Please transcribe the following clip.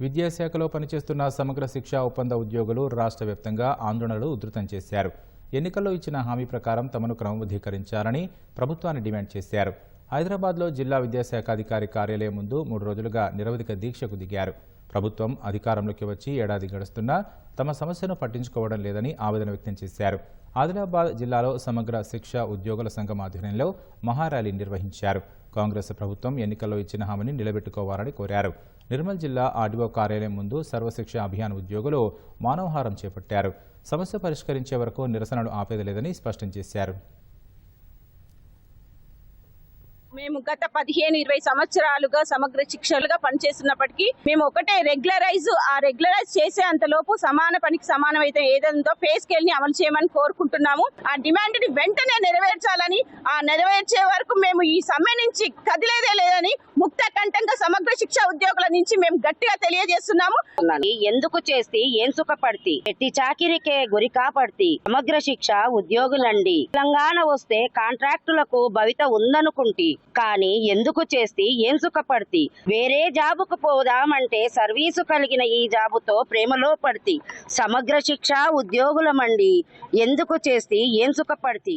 విద్యాశాఖలో పనిచేస్తున్న సమగ్ర శిక్షా ఒప్పంద ఉద్యోగులు రాష్ట్ర వ్యాప్తంగా ఆందోళనలు ఉధృతం చేశారు. ఎన్నికల్లో ఇచ్చిన హామీ ప్రకారం తమను క్రమబద్ధీకరించాలని ప్రభుత్వాన్ని డిమాండ్ చేశారు. హైదరాబాద్లో జిల్లా విద్యాశాఖ అధికారి కార్యాలయం ముందు మూడు రోజులుగా నిరవధిక దీక్షకు దిగారు. ప్రభుత్వం అధికారంలోకి వచ్చి ఏడాది గడుస్తున్నా తమ సమస్యను పట్టించుకోవడం లేదని ఆవేదన వ్యక్తం చేశారు. ఆదిలాబాద్ జిల్లాలో సమగ్ర శిక్ష ఉద్యోగుల సంఘం ఆధ్వర్యంలో మహార్యాలీ నిర్వహించారు. కాంగ్రెస్ ప్రభుత్వం ఎన్నికల్లో ఇచ్చిన హామీని నిలబెట్టుకోవాలని కోరారు. నిర్మల్ జిల్లా ఆర్డీఓ కార్యాలయం ముందు సర్వశిక్ష అభియాన్ ఉద్యోగులు మానవహారం చేపట్టారు. సమస్య పరిష్కరించే వరకు నిరసనలు ఆపేదలేదని స్పష్టం చేశారు. మేము గత పదిహేను ఇరవై సంవత్సరాలుగా సమగ్ర శిక్షలుగా పనిచేస్తున్నప్పటికీ మేము ఒకటే రెగ్యులరైజ్ ఆ రెగ్యులరైజ్ చేసే అంతలోపు సమాన పనికి సమానం అయితే ఏదంతో పే స్కేల్ని అమలు చేయమని కోరుకుంటున్నాము. ఆ డిమాండ్ని వెంటనే నెరవేర్చాలని ఆ నెరవేర్చే వరకు మేము ఈ సమ్మె నుంచి కదిలేదే లేదని ముక్త కంఠంగా శిక్ష ఉద్యోగుల నుంచి మేము గట్టిగా తెలియజేస్తున్నాము. ఎందుకు చేస్తే ఏం సుఖపడితి? ఎట్టి చాకిరికే గురి కాపడితి సమగ్ర శిక్ష ఉద్యోగులండి. తెలంగాణ వస్తే కాంట్రాక్టులకు భవిత ఉందనుకుంటి కానీ ఎందుకు చేస్తే ఏం సుఖపడితి? వేరే జాబుకు పోదామంటే సర్వీసు కలిగిన ఈ జాబుతో ప్రేమలో పడితి సమగ్ర శిక్ష ఉద్యోగులమండి. ఎందుకు చేస్తే ఏం సుఖపడితి?